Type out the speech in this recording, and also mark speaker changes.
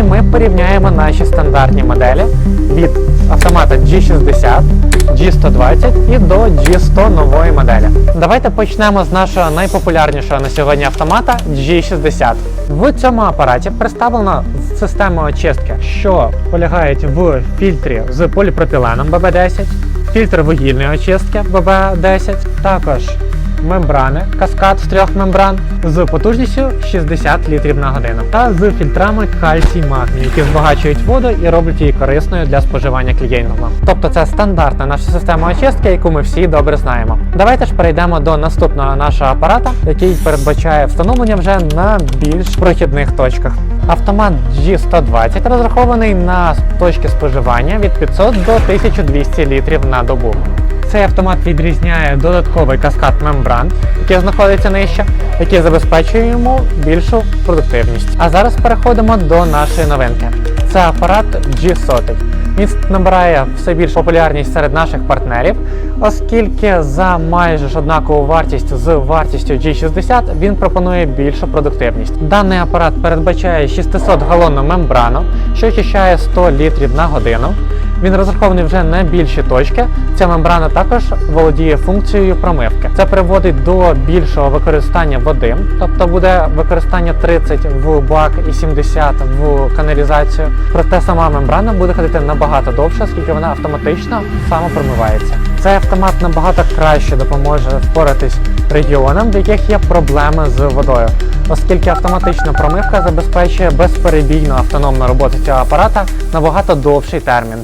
Speaker 1: сьогодні ми порівняємо наші стандартні моделі від автомата G60, G120 і до G100 нової моделі. Давайте почнемо з нашого найпопулярнішого на сьогодні автомата G60. В цьому апараті представлена система очистки, що полягає в фільтрі з поліпропіленом BB10, фільтр вугільної очистки BB10, також мембрани, каскад з трьох мембран з потужністю 60 літрів на годину та з фільтрами кальцій магній, які збагачують воду і роблять її корисною для споживання клієнтами. Тобто це стандартна наша система очистки, яку ми всі добре знаємо. Давайте ж перейдемо до наступного нашого апарата, який передбачає встановлення вже на більш прохідних точках. Автомат G120 розрахований на точки споживання від 500 до 1200 літрів на добу. Цей автомат відрізняє додатковий каскад мембран, який знаходиться нижче, який забезпечує йому більшу продуктивність. А зараз переходимо до нашої новинки. Це апарат G100. Він набирає все більшу популярність серед наших партнерів, оскільки за майже ж однакову вартість з вартістю G60 він пропонує більшу продуктивність. Даний апарат передбачає 600 галонну мембрану, що очищає 100 літрів на годину. Він розрахований вже на більші точки. Ця мембрана також володіє функцією промивки. Це приводить до більшого використання води, тобто буде використання 30 в бак і 70 в каналізацію. Проте сама мембрана буде ходити набагато довше, оскільки вона автоматично самопромивається. Цей автомат набагато краще допоможе впоратись регіонам, в яких є проблеми з водою, оскільки автоматична промивка забезпечує безперебійну автономну роботу цього апарата набагато довший термін.